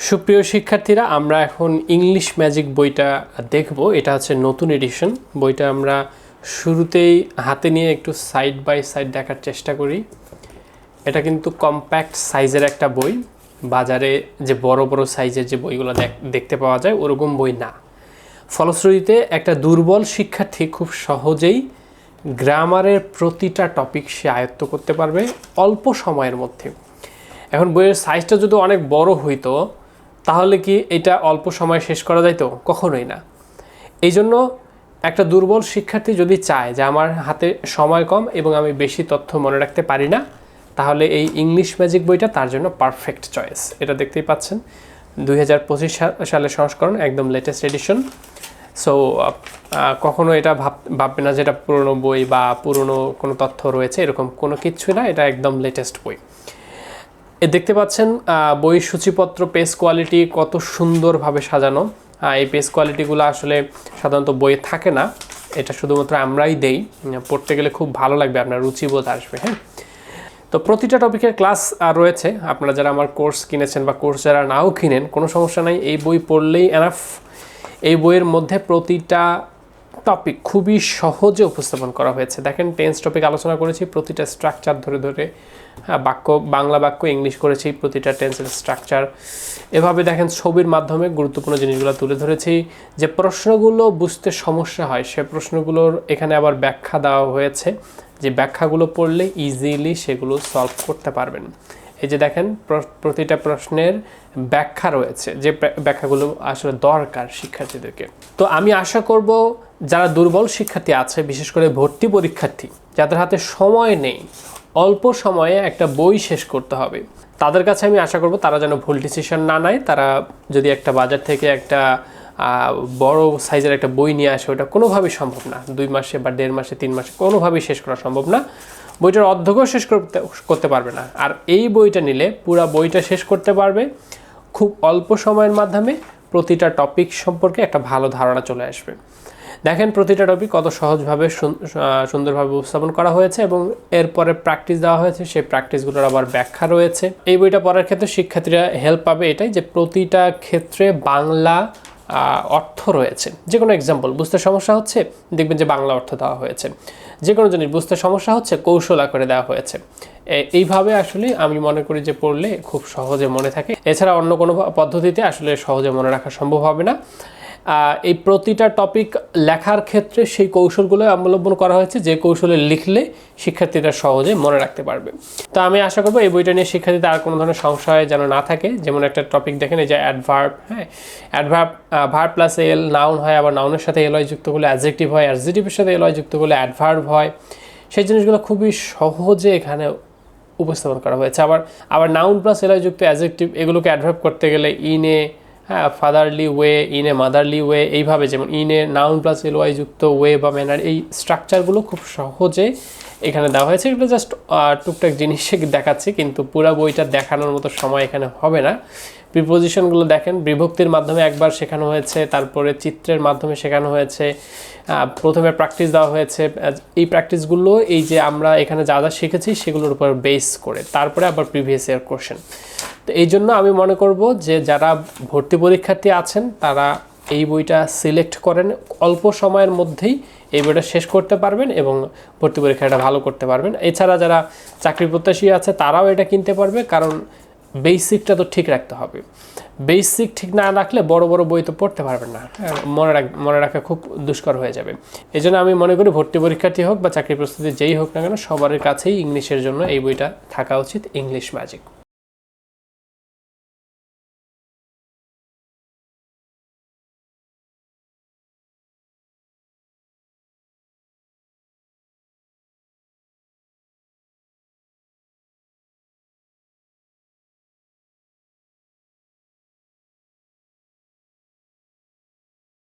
সুপ্রিয় শিক্ষার্থীরা, আমরা এখন ইংলিশ ম্যাজিক বইটা দেখব। এটা হচ্ছে নতুন এডিশন বইটা আমরা শুরুতেই হাতে নিয়ে একটু সাইড বাই সাইড দেখার চেষ্টা করি। এটা কিন্তু কম্প্যাক্ট সাইজের একটা বই। বাজারে যে বড় বড় সাইজের যে বইগুলো দেখ- দেখতে পাওয়া যায়, ওরকম বই না। ফলশ্রুতিতে একটা দুর্বল শিক্ষার্থী খুব সহজেই গ্রামারের প্রতিটা টপিক সে আয়ত্ত করতে পারবে অল্প সময়ের মধ্যে। এখন বইয়ের সাইজটা যদি অনেক বড় হইতো তাহলে কি এটা অল্প সময় শেষ করা যাইতো? কখনোই না। এই জন্য একটা দুর্বল শিক্ষার্থী যদি চায় যে আমার হাতে সময় কম এবং আমি বেশি তথ্য মনে রাখতে পারি না, তাহলে এই ইংলিশ ম্যাজিক বইটা তার জন্য পারফেক্ট চয়েস। এটা দেখতেই পাচ্ছেন। দুই হাজার পঁচিশ সালের সংস্করণ, একদম লেটেস্ট এডিশন। সো কখনো এটা ভাব, ভাববে না যে এটা পুরনো বই বা পুরনো কোনো তথ্য রয়েছে, এরকম কোনো কিছুই না। এটা একদম লেটেস্ট বই। এ দেখতে পাচ্ছেন বই সূচিপত্র পেজ কোয়ালিটি কত সুন্দরভাবে সাজানো। এই পেজ কোয়ালিটিগুলো আসলে সাধারণত বইয়ে থাকে না। এটা শুধুমাত্র আমরাই দেই। পড়তে গেলে খুব ভালো লাগবে, আপনার রুচিবোধ আসবে হ্যাঁ। তো প্রতিটা টপিকের ক্লাস রয়েছে। আপনারা যারা আমার কোর্স কিনেছেন বা কোর্স যারা নাও কিনেন, কোনো সমস্যা নাই। এই বই পড়লেই এনাফ এই বইয়ের মধ্যে প্রতিটা টপিক খুবই সহজে উপস্থাপন করা হয়েছে। দেখেন টেন্স টপিক আলোচনা করেছি, প্রতিটা স্ট্রাকচার ধরে ধরে বাক্য, বাংলা বাক্য ইংলিশ করেছি, প্রতিটা টেন্সের স্ট্রাকচার এভাবে দেখেন, ছবির মাধ্যমে গুরুত্বপূর্ণ জিনিসগুলো তুলে ধরেছি, যে প্রশ্নগুলো বুঝতে সমস্যা হয়, সে প্রশ্নগুলোর এখানে আবার ব্যাখ্যা দেওয়া হয়েছে, যে ব্যাখ্যাগুলো পড়লে ইজিলি সেগুলো সলভ করতে পারবেন। এই যে দেখেন প্র- প্রতিটা প্রশ্নের ব্যাখ্যা রয়েছে, যে ব্যাখ্যাগুলো আসলে দরকার শিক্ষার্থীদেরকে। তো আমি আশা করব যারা দুর্বল শিক্ষার্থী আছে, বিশেষ করে ভর্তি পরীক্ষার্থী, যাদের হাতে সময় নেই, অল্প সময়ে একটা বই শেষ করতে হবে, তাদের কাছে আমি আশা করব তারা যেন ভুল ডিসিশন না নেয়, তারা যদি একটা বাজার থেকে একটা বড় সাইজের একটা বই নিয়ে আসে, ওটা কোনোভাবেই সম্ভব না। দুই মাসে বা দেড় মাসে, তিন মাসে কোনোভাবেই শেষ করা সম্ভব না। বইটার অর্ধেকও শেষ করতে করতে পারবে না। আর এই বইটা নিলে পুরো বইটা শেষ করতে পারবে। খুব অল্প সময়ের মাধ্যমে প্রতিটা টপিক সম্পর্কে একটা ভালো ধারণা চলে আসবে। দেখেন প্রতিটা টপিক কত সহজভাবে সুন- সুন্দরভাবে উপস্থাপন করা হয়েছে এবং এরপরে প্র্যাকটিস দেওয়া হয়েছে। সেই প্র্যাকটিসগুলোর আবার ব্যাখ্যা রয়েছে। এই বইটা পড়ার ক্ষেত্রে শিক্ষার্থীরা হেল্প পাবে এটাই যে প্রতিটা ক্ষেত্রে বাংলা অর্থ রয়েছে। যে কোনো এক্সাম্পল বুঝতে সমস্যা হচ্ছে? দেখবেন যে বাংলা অর্থ দেওয়া হয়েছে। যে কোনো জিনিস, বুঝতে সমস্যা হচ্ছে? কৌশল করে দেওয়া হয়েছে। এইভাবে আসলে আমি মনে করি যে পড়লে খুব সহজে মনে থাকে। এছাড়া অন্য কোনো পদ্ধতিতে আসলে সহজে মনে রাখা সম্ভব হবে না। এই প্রতিটা টপিক লেখার ক্ষেত্রে সেই কৌশলগুলো অবলম্বন করা হয়েছে, যে কৌশলে লিখলে শিক্ষার্থীরা সহজে মনে রাখতে পারবে। তো আমি আশা করব এই বইটা নিয়ে শিক্ষার্থীদের আর কোনো ধরনের সংশয় যেন না থাকে। যেমন একটা টপিক দেখেন, এই যে অ্যাডভার্ব হ্যাঁ? Adverb verb plus L noun হয়, আবার নাউনের সাথে এলয় যুক্ত করলে অ্যাডজেক্টিভ হয় অ্যাডজেক্টিভের সাথে এলয় যুক্ত করলে অ্যাডভার্ব হয়। সেই জিনিসগুলো খুবই সহজে এখানে উপস্থাপন করা হয়েছে। আবার আবার নাউন প্লাস এলয় যুক্ত অ্যাডজেক্টিভ এগুলোকে অ্যাডভার্ব করতে গেলে ইনে হ্যাঁ fatherly way in a motherly way এইভাবে যেমন ইনে নাউন প্লাস এল ওয়াই যুক্ত ওয়ে বা ম্যানার এই স্ট্রাকচারগুলো খুব সহজে এখানে দেওয়া হয়েছে। এগুলো জাস্ট টুকটাক জিনিস দেখাচ্ছি, কিন্তু পুরো বইটা দেখানোর মতো সময় এখানে হবে না। প্রিপোজিশনগুলো দেখেন, বিভক্তির মাধ্যমে একবার শেখানো হয়েছে, তারপরে চিত্রের মাধ্যমে শেখানো হয়েছে প্রথমে প্র্যাকটিস দেওয়া হয়েছে। এই প্র্যাকটিসগুলো এই যে আমরা এখানে যা যা শিখেছি, সেগুলোর উপর বেস করে, তারপরে আবার প্রিভিয়াস ইয়ার কোশ্চেন তো এই জন্য আমি মনে করব যে যারা ভর্তি পরীক্ষার্থী আছেন তারা এই বইটা সিলেক্ট করেন অল্প সময়ের মধ্যেই এই বইটা শেষ করতে পারবেন এবং ভর্তি পরীক্ষাটা ভালো করতে পারবেন। এছাড়া যারা চাকরি প্রত্যাশী আছে তারাও এটা কিনতে পারবে কারণ বেসিকটা তো ঠিক রাখতে হবে। বেসিক ঠিক না রাখলে বড় বড় বই তো পড়তে পারবেন না। হ্যাঁ, মনে রাখ মনে রাখা খুব দুষ্কর হয়ে যাবে। এই জন্য আমি মনে করি ভর্তি পরীক্ষার্থী হোক বা চাকরি প্রস্তুতি যেই হোক না কেন সবার কাছেই ইংলিশের জন্য এই বইটা থাকা উচিত ইংলিশ ম্যাজিক।